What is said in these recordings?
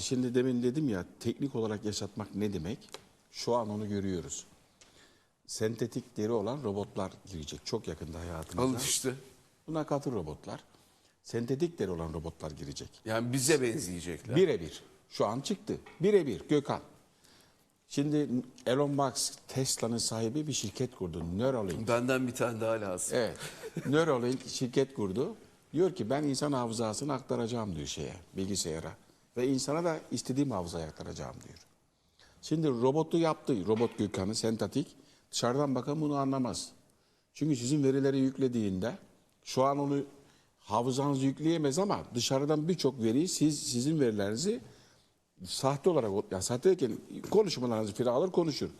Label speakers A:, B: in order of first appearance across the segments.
A: Şimdi demin dedim ya teknik olarak yaşatmak ne demek? Şu an onu görüyoruz. Sentetik deri olan robotlar girecek çok yakında hayatımıza.
B: Al işte.
A: Buna katır robotlar. Sentetik deri olan robotlar girecek.
B: Yani bize benzeyecekler.
A: Birebir. Şu an çıktı. Birebir Gökhan. Şimdi Elon Musk Tesla'nın sahibi bir şirket kurdu. Neuralink.
B: Benden bir tane daha lazım.
A: Evet. Neuralink şirket kurdu. Diyor ki ben insan hafızasını aktaracağım diyor şeye, bilgisayara. Ve insana da istediğim hafızayı aktaracağım diyor. Şimdi robotu yaptı. Robot Gökhan'ı sentetik. Dışarıdan bakan bunu anlamaz. Çünkü sizin verileri yüklediğinde şu an onu hafızanız yükleyemez ama dışarıdan birçok veriyi siz sizin verilerinizi sahte olarak ya sahte derken konuşmalarınızı filan alır konuşur.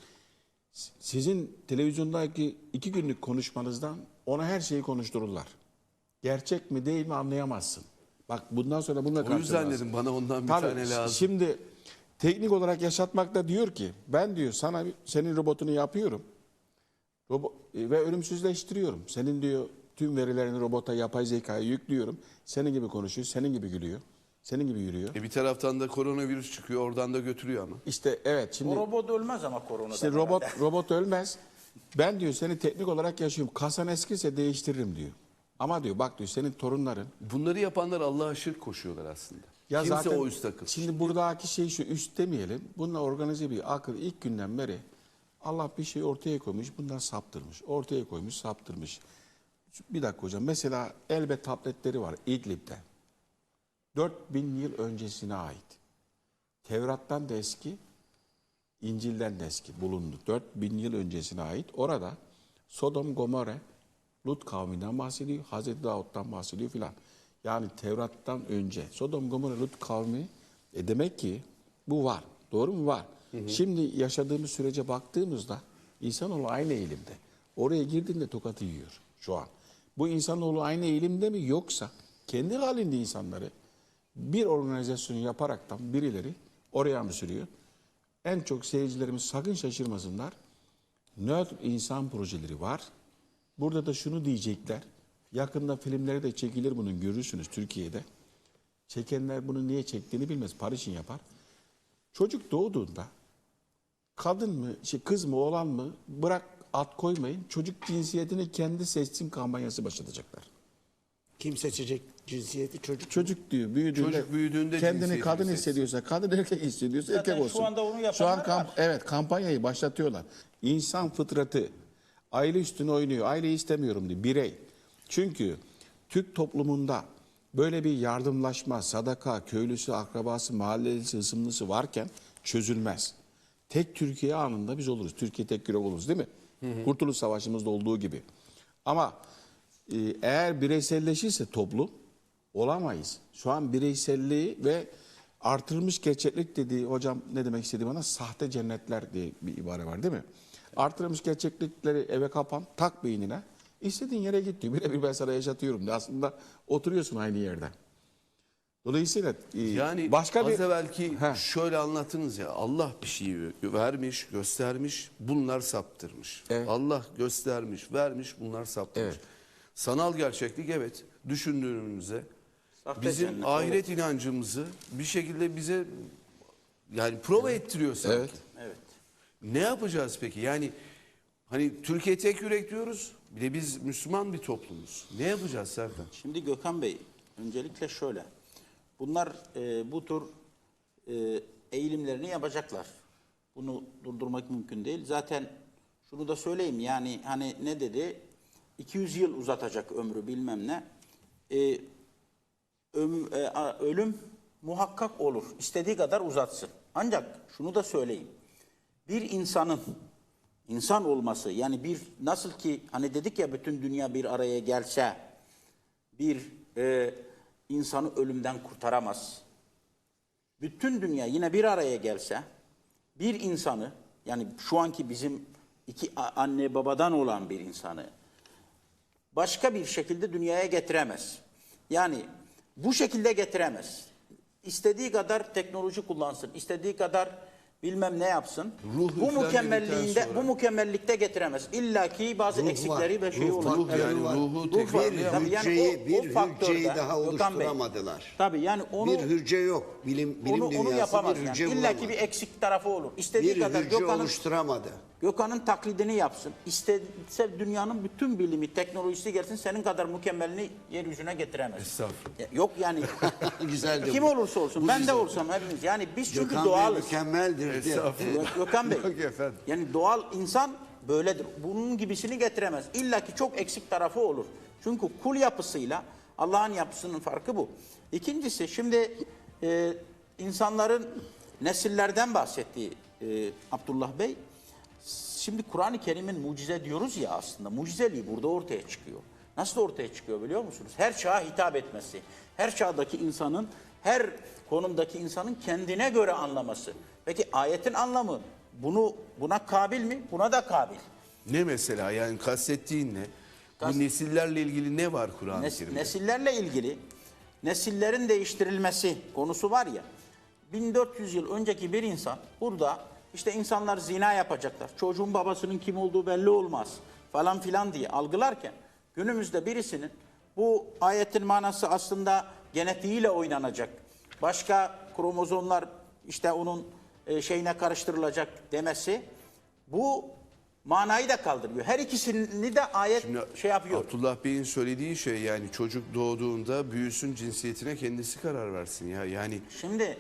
A: Sizin televizyondaki iki günlük konuşmanızdan ona her şeyi konuştururlar. Gerçek mi değil mi anlayamazsın. Bak bundan sonra bununla
B: O yüzden dedim bana ondan bir
A: Tabii,
B: tane lazım.
A: Şimdi teknik olarak yaşatmakta diyor ki ben diyor sana senin robotunu yapıyorum. Robo, e, ve ölümsüzleştiriyorum. Senin diyor tüm verilerini robota yapay zekaya yüklüyorum. Senin gibi konuşuyor, senin gibi gülüyor. Senin gibi yürüyor.
B: E bir taraftan da koronavirüs çıkıyor oradan da götürüyor ama.
A: İşte evet şimdi
C: O robot ölmez ama koronadan.
A: işte robot robot ölmez. Ben diyor seni teknik olarak yaşıyorum. Kasan eskiyse değiştiririm diyor. Ama diyor bak diyor senin torunların
B: Bunları yapanlar Allah'a şirk koşuyorlar aslında.
A: Ya
B: Kimse
A: zaten
B: o üst akıl.
A: Şimdi buradaki şey şu üst demeyelim. Bununla organize bir akıl ilk günden beri Allah bir şey ortaya koymuş, bundan saptırmış. Ortaya koymuş, saptırmış. Bir dakika hocam. Mesela elbet tabletleri var İdlib'de. 4000 yıl öncesine ait. Tevrat'tan da eski, İncil'den de eski bulundu. 4000 yıl öncesine ait. Orada Sodom, Gomorre, Lut kavminden bahsediyor. Hazreti Davut'tan bahsediyor filan. Yani Tevrat'tan önce Sodom, Gomorre, Lut kavmi e demek ki bu var. Doğru mu? Var. Şimdi yaşadığımız sürece baktığımızda insanoğlu aynı eğilimde. Oraya girdiğinde tokatı yiyor şu an. Bu insanoğlu aynı eğilimde mi yoksa kendi halinde insanları bir organizasyon yaparaktan birileri oraya mı sürüyor? En çok seyircilerimiz sakın şaşırmasınlar. Nötr insan projeleri var. Burada da şunu diyecekler. Yakında filmleri de çekilir bunun görürsünüz Türkiye'de. Çekenler bunu niye çektiğini bilmez. Parişin yapar. Çocuk doğduğunda kadın mı, şey, kız mı, oğlan mı bırak at koymayın. Çocuk cinsiyetini kendi seçsin kampanyası başlatacaklar.
D: Kim seçecek cinsiyeti çocuk?
A: Çocuk diyor büyüdüğünde,
B: Çocuk büyüdüğünde
A: kendini kadın
B: seçsin.
A: hissediyorsa, kadın erkek hissediyorsa
C: Zaten
A: erkek
C: şu
A: olsun.
C: anda onu
A: Şu an
C: yapanlar
A: kamp-
C: var.
A: evet kampanyayı başlatıyorlar. İnsan fıtratı aile üstüne oynuyor. Aileyi istemiyorum diyor birey. Çünkü Türk toplumunda böyle bir yardımlaşma, sadaka, köylüsü, akrabası, mahallelisi, ısımlısı varken çözülmez. Tek Türkiye anında biz oluruz. Türkiye tek yürek oluruz değil mi? Kurtuluş Savaşı'mızda olduğu gibi. Ama e, eğer bireyselleşirse toplum olamayız. Şu an bireyselliği ve artırılmış gerçeklik dediği hocam ne demek istedi bana? Sahte cennetler diye bir ibare var değil mi? Artırılmış gerçeklikleri eve kapan, tak beynine. İstediğin yere git diyor. Birebir ben sana yaşatıyorum diyor. Aslında oturuyorsun aynı yerde. Dolayısıyla e,
B: Yani
A: başka
B: az
A: bir...
B: evvelki
A: Heh.
B: şöyle anlattınız ya Allah bir şeyi vermiş, göstermiş, bunlar saptırmış.
A: Evet.
B: Allah göstermiş, vermiş, bunlar saptırmış.
A: Evet.
B: Sanal gerçeklik evet düşündüğümüzde
C: Sahte
B: bizim
C: cennet,
B: ahiret inancımızı bir şekilde bize yani prova ettiriyor sanki.
A: Evet.
B: Ne yapacağız peki? Yani hani Türkiye tek yürek diyoruz. Bir de biz Müslüman bir toplumuz. Ne yapacağız Serkan?
C: Şimdi Gökhan Bey, öncelikle şöyle. Bunlar e, bu tür e, eğilimlerini yapacaklar. Bunu durdurmak mümkün değil. Zaten şunu da söyleyeyim yani hani ne dedi? 200 yıl uzatacak ömrü bilmem ne. E, öm- e, ölüm muhakkak olur. İstediği kadar uzatsın. Ancak şunu da söyleyeyim. Bir insanın insan olması yani bir nasıl ki hani dedik ya bütün dünya bir araya gelse bir e, insanı ölümden kurtaramaz. Bütün dünya yine bir araya gelse bir insanı yani şu anki bizim iki anne babadan olan bir insanı başka bir şekilde dünyaya getiremez. Yani bu şekilde getiremez. İstediği kadar teknoloji kullansın, istediği kadar bilmem ne yapsın.
B: Ruh
C: bu mükemmelliğinde
B: sonra.
C: bu mükemmellikte getiremez. İlla ki bazı
D: Ruh
C: eksikleri ve şeyi olur.
B: Ruh yani
D: var.
B: ruhu
C: Ruh var.
D: Bir
C: Tabii yani
D: hücreyi,
C: o-
D: bir
C: o faktörde
D: daha oluşturamadılar.
C: Tabii yani onu
D: bir hücre yok. Bilim, bilim
C: onu,
D: dünyası
C: onu yapamaz.
D: bir
C: Yani.
D: hücre
C: İlla ki bir eksik tarafı olur. İstediği
D: Bir
C: kadar
D: hücre
C: Gökhan'ın
D: oluşturamadı.
C: Gökhan'ın taklidini yapsın. İstese dünyanın bütün bilimi, teknolojisi gelsin senin kadar mükemmelini yeryüzüne getiremez.
B: Estağfurullah.
C: Yok yani
D: Güzeldi
C: kim
D: bu.
C: olursa olsun ben de olsam hepimiz. Yani biz çünkü
D: Gökhan
C: doğalız.
D: mükemmeldir.
B: Estağfurullah.
C: Gö- Gökhan Bey.
B: Yok efendim.
C: Yani doğal insan böyledir. Bunun gibisini getiremez. İlla ki çok eksik tarafı olur. Çünkü kul yapısıyla Allah'ın yapısının farkı bu. İkincisi şimdi e, insanların nesillerden bahsettiği e, Abdullah Bey. Şimdi Kur'an-ı Kerim'in mucize diyoruz ya aslında. Mucizeliği burada ortaya çıkıyor. Nasıl ortaya çıkıyor biliyor musunuz? Her çağa hitap etmesi. Her çağdaki insanın, her konumdaki insanın kendine göre anlaması. Peki ayetin anlamı bunu buna kabil mi? Buna da kabil.
B: Ne mesela yani kastettiğin ne? Bu nesillerle ilgili ne var Kur'an-ı
C: Nes-
B: Kerim'de?
C: nesillerle ilgili nesillerin değiştirilmesi konusu var ya 1400 yıl önceki bir insan burada işte insanlar zina yapacaklar. Çocuğun babasının kim olduğu belli olmaz falan filan diye algılarken günümüzde birisinin bu ayetin manası aslında genetiğiyle oynanacak. Başka kromozomlar işte onun e, şeyine karıştırılacak demesi bu manayı da kaldırıyor. Her ikisini de ayet
B: Şimdi
C: şey yapıyor.
B: Abdullah Bey'in söylediği şey yani çocuk doğduğunda büyüsün cinsiyetine kendisi karar versin ya. Yani
C: Şimdi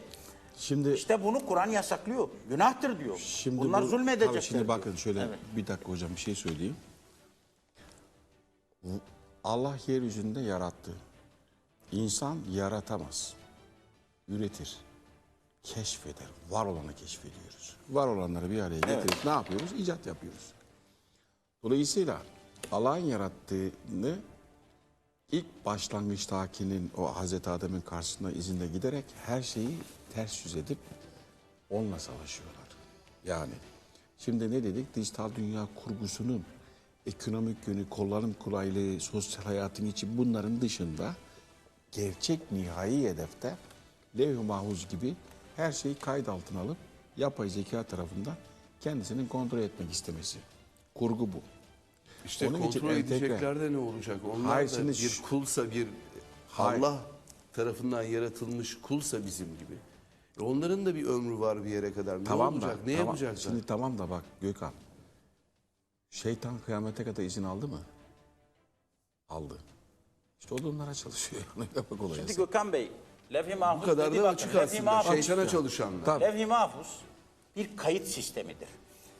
A: Şimdi
C: işte bunu Kur'an yasaklıyor. Günahtır diyor.
A: Şimdi
C: Bunlar
A: bu-
C: zulmedecekler.
A: Şimdi
C: diyor.
A: bakın şöyle
C: Evet.
A: bir dakika hocam bir şey söyleyeyim. Allah yeryüzünde yarattı. İnsan yaratamaz. Üretir. Keşfeder. Var olanı keşfediyoruz. Var olanları bir araya getirip ne yapıyoruz? İcat yapıyoruz. Dolayısıyla Allah'ın yarattığını ilk başlangıçtakinin o Hazreti Adem'in karşısında izinde giderek her şeyi ters yüz edip onunla savaşıyorlar. Yani şimdi ne dedik? Dijital dünya kurgusunun ekonomik yönü, kullanım kolaylığı, sosyal hayatın içi bunların dışında gerçek nihai hedefte levh-i mahfuz gibi her şeyi kayıt altına alıp yapay zeka tarafından kendisinin kontrol etmek istemesi. Kurgu bu.
B: işte
A: Onun
B: kontrol edecekler de ne olacak? Onlar
A: Hayır,
B: da bir kulsa bir
A: Hayır.
B: Allah tarafından yaratılmış kulsa bizim gibi. E onların da bir ömrü var bir yere kadar. Ne
A: Tamam
B: olacak?
A: da,
B: ne
A: tamam,
B: yapacaklar?
A: Şimdi tamam da bak Gökhan. Şeytan kıyamete kadar izin aldı mı? Aldı. İşte o da onlara çalışıyor. Yani bak olaya
C: Şimdi. Gökhan Bey, levh-i mahfuz
B: Bu kadar
C: dedi
B: da
C: bakın,
B: açık
C: levh-i
B: aslında.
C: mahfuz-
B: Şeytana çalışanlar.
A: Tabii.
C: Levh-i mahfuz bir kayıt sistemidir.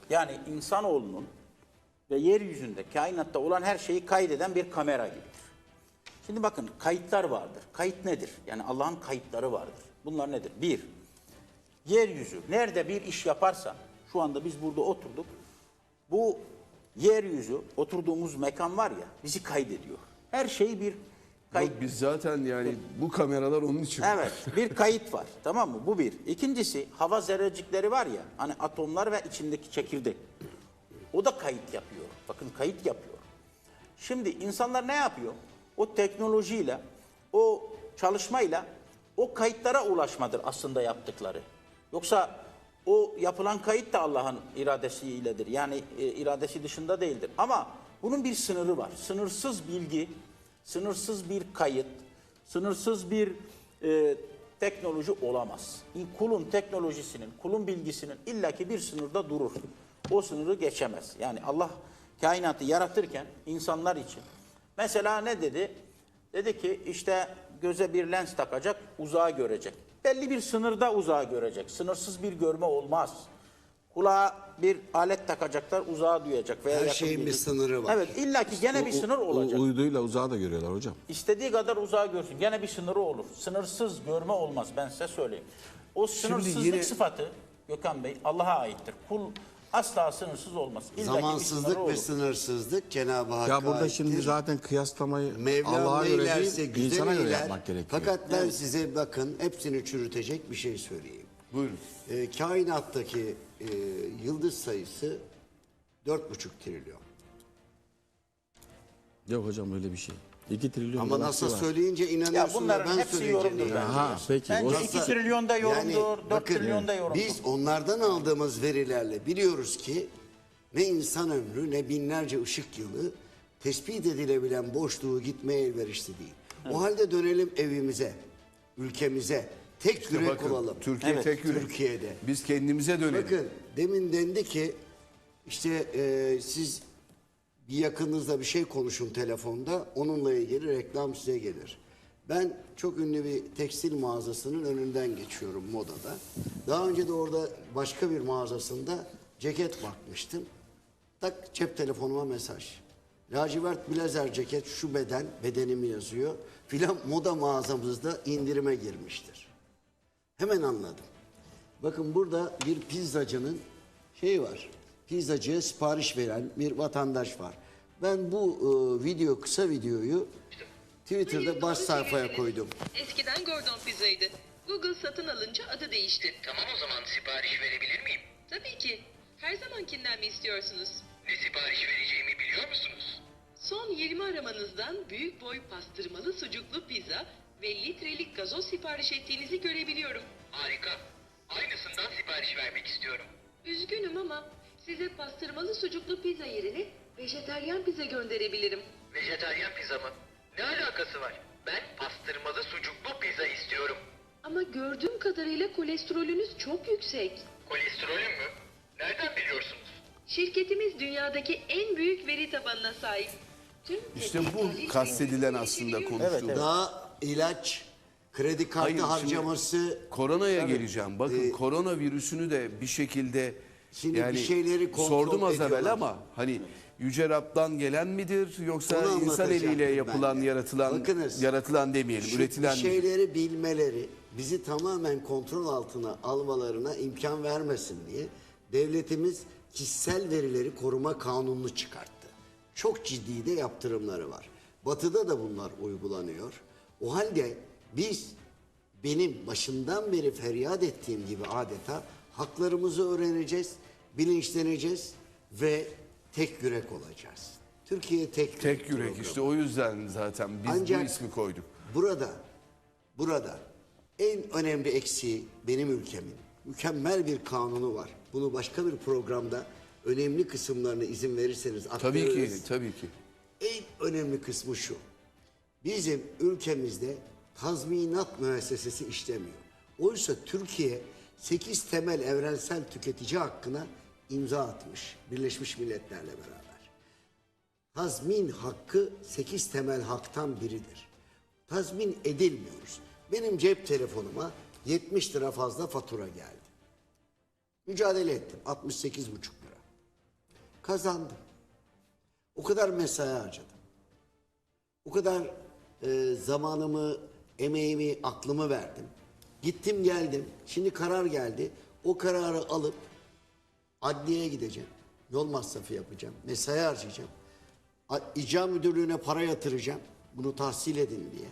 C: Yani insanoğlunun ve yeryüzünde, kainatta olan her şeyi kaydeden bir kamera gibidir. Şimdi bakın kayıtlar vardır. Kayıt nedir? Yani Allah'ın kayıtları vardır. Bunlar nedir? Bir, yeryüzü nerede bir iş yaparsa, şu anda biz burada oturduk, bu yeryüzü, oturduğumuz mekan var ya, bizi kaydediyor. Her şey bir kayıt.
B: Yok, biz zaten yani bu kameralar onun için.
C: Evet, bir kayıt var. Tamam mı? Bu bir. İkincisi hava zerrecikleri var ya, hani atomlar ve içindeki çekirdek. O da kayıt yapıyor. Bakın kayıt yapıyor. Şimdi insanlar ne yapıyor? O teknolojiyle, o çalışmayla o kayıtlara ulaşmadır aslında yaptıkları. Yoksa o yapılan kayıt da Allah'ın iradesiyledir. Yani e, iradesi dışında değildir. Ama bunun bir sınırı var. Sınırsız bilgi, sınırsız bir kayıt, sınırsız bir e, teknoloji olamaz. Kulun teknolojisinin, kulun bilgisinin illaki bir sınırda durur. O sınırı geçemez. Yani Allah kainatı yaratırken insanlar için. Mesela ne dedi? Dedi ki işte göze bir lens takacak, uzağa görecek. Belli bir sınırda uzağa görecek. Sınırsız bir görme olmaz. Kulağa bir alet takacaklar, uzağa duyacak veya
D: Her
C: yakın
D: şeyin bir
C: duyacak.
D: sınırı var.
C: Evet, illaki gene bir sınır olacak.
A: uyduyla uzağı da görüyorlar hocam.
C: İstediği kadar uzağa görsün. Gene bir sınırı olur. Sınırsız görme olmaz ben size söyleyeyim. O sınırsızlık
B: yine-
C: sıfatı Gökhan Bey Allah'a aittir. Kul asla sınırsız olmaz. İlla ki bir sınırı
D: Zamansızlık
C: olur.
D: ve sınırsızlık Cenab-ı Hakk'a
A: Ya burada
D: aittir.
A: şimdi zaten kıyaslamayı
D: Mevlam
A: Allah'a
D: ne
A: göre
D: ilerse
A: değil,
D: güzel
A: insana göre
D: eyler.
A: yapmak gerekiyor.
D: Fakat ben size bakın hepsini çürütecek bir şey söyleyeyim.
B: Buyurun.
D: Ee, kainattaki e, yıldız sayısı 4,5 trilyon.
A: Yok hocam öyle bir şey. 2 trilyon
D: Ama
A: dolar
D: NASA
A: var.
D: söyleyince
C: Ya
D: inanıyorsun
C: bunların
D: da ben
C: hepsi
D: söyleyince
C: yorumdur. bence.
A: Aha, peki.
C: Bence 2 trilyon da yorumdur, 4
D: bakın,
C: trilyon da yorumdur.
D: Biz onlardan aldığımız verilerle biliyoruz ki ne insan ömrü ne binlerce ışık yılı tespit edilebilen boşluğu gitmeye elverişli değil. O halde dönelim evimize, ülkemize. Tek yürek
B: Bakın,
D: olalım.
B: Türkiye
C: Evet,
B: tek yürek.
D: Türkiye'de.
B: Biz kendimize dönelim.
D: Bakın demin dendi ki işte e, siz bir yakınınızla bir şey konuşun telefonda onunla ilgili reklam size gelir. Ben çok ünlü bir tekstil mağazasının önünden geçiyorum modada. Daha önce de orada başka bir mağazasında ceket bakmıştım. Tak cep telefonuma mesaj. Lacivert blazer ceket şu beden, bedenimi yazıyor. Filan moda mağazamızda indirime girmiştir. Hemen anladım. Bakın burada bir pizzacının şeyi var. Pizzacıya sipariş veren bir vatandaş var. Ben bu e, video kısa videoyu Twitter'da baş sayfaya koydum.
E: Eskiden Gordon Pizza'ydı. Google satın alınca adı değişti.
F: Tamam o zaman sipariş verebilir miyim?
E: Tabii ki. Her zamankinden mi istiyorsunuz?
F: Ne sipariş vereceğimi biliyor musunuz?
E: Son 20 aramanızdan büyük boy pastırmalı sucuklu pizza ve litrelik gazoz sipariş ettiğinizi görebiliyorum.
F: Harika. Aynısından sipariş vermek istiyorum.
E: Üzgünüm ama size pastırmalı sucuklu pizza yerine vejeteryan pizza gönderebilirim.
F: Vejetaryen pizza mı? Ne alakası var? Ben pastırmalı sucuklu pizza istiyorum.
E: Ama gördüğüm kadarıyla kolesterolünüz çok yüksek.
F: Kolesterolüm mü? Nereden biliyorsunuz?
E: Şirketimiz dünyadaki en büyük veri tabanına sahip. Tüm
B: İşte bu kastedilen aslında konuştuğumuz.
D: Daha ilaç, kredi kartı
B: Hayır, şimdi
D: harcaması
B: Koronaya geleceğim. Bakın
D: Ee,
B: koronavirüsünü de bir şekilde
D: Şimdi
B: yani
D: bir şeyleri kontrol
B: sordum az evvel
D: ediyorlar.
B: ama hani Yüce Rab'dan gelen midir yoksa
D: Onu
B: insan
D: anlatacaktım
B: eliyle
D: ben
B: yapılan
D: de.
B: yaratılan
D: Bakınız,
B: yaratılan demeyelim
D: şu
B: üretilen
D: bir
B: midir?
D: şeyleri bilmeleri bizi tamamen kontrol altına almalarına imkan vermesin diye devletimiz kişisel verileri koruma kanununu çıkarttı. Çok ciddi de yaptırımları var. Batı'da da bunlar uygulanıyor. O halde biz benim başından beri feryat ettiğim gibi adeta haklarımızı öğreneceğiz, bilinçleneceğiz ve tek yürek olacağız. Türkiye tek yürek.
B: Tek yürek
D: programı.
B: işte o yüzden zaten biz
D: Ancak
B: bu ismi koyduk.
D: Burada, burada en önemli eksiği benim ülkemin mükemmel bir kanunu var. Bunu başka bir programda önemli kısımlarını izin verirseniz
B: Tabii ki
D: aktarırız.
B: tabii ki.
D: En önemli kısmı şu. Bizim ülkemizde tazminat müessesesi işlemiyor. Oysa Türkiye 8 temel evrensel tüketici hakkına imza atmış Birleşmiş Milletler'le beraber. Tazmin hakkı 8 temel haktan biridir. Tazmin edilmiyoruz. Benim cep telefonuma 70 lira fazla fatura geldi. Mücadele ettim. 68,5 lira. Kazandım. O kadar mesai harcadım. O kadar e, zamanımı, emeğimi, aklımı verdim. Gittim geldim. Şimdi karar geldi. O kararı alıp adliyeye gideceğim. Yol masrafı yapacağım. Mesai harcayacağım. İcra müdürlüğüne para yatıracağım. Bunu tahsil edin diye.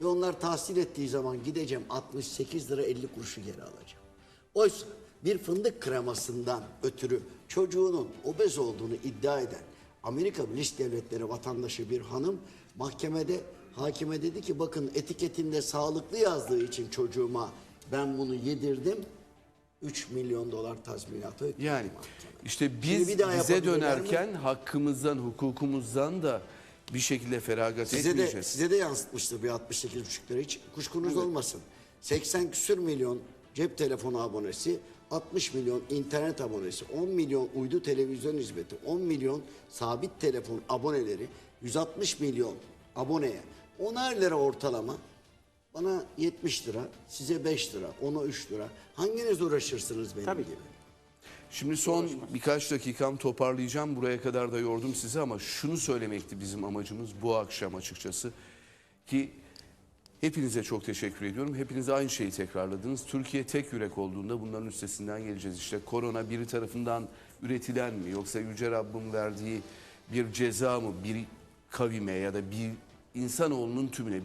D: Ve onlar tahsil ettiği zaman gideceğim 68 lira 50 kuruşu geri alacağım. Oysa bir fındık kremasından ötürü çocuğunun obez olduğunu iddia eden Amerika Birleşik Devletleri vatandaşı bir hanım mahkemede hakime dedi ki bakın etiketinde sağlıklı yazdığı için çocuğuma ben bunu yedirdim. 3 milyon dolar tazminat ödedim.
B: Yani işte
D: Şimdi
B: biz
D: bir daha
B: bize
D: yapabilirler
B: dönerken hakkımızdan, hukukumuzdan da bir şekilde feragat
D: Size de,
B: etmeyeceğiz.
D: size de yansıtmıştır bir 68,5 lira hiç kuşkunuz olmasın. 80 küsür milyon cep telefonu abonesi, 60 milyon internet abonesi, 10 milyon uydu televizyon hizmeti, 10 milyon sabit telefon aboneleri, 160 milyon aboneye 10'ar lira ortalama bana 70 lira, size 5 lira, ona 3 lira. Hanginiz uğraşırsınız benim
C: Tabii.
D: gibi?
B: Şimdi son birkaç dakikam toparlayacağım. Buraya kadar da yordum sizi ama şunu söylemekti bizim amacımız bu akşam açıkçası. Ki hepinize çok teşekkür ediyorum. Hepiniz aynı şeyi tekrarladınız. Türkiye tek yürek olduğunda bunların üstesinden geleceğiz. İşte korona biri tarafından üretilen mi yoksa Yüce Rabbim verdiği bir ceza mı bir kavime ya da bir insanoğlunun tümüne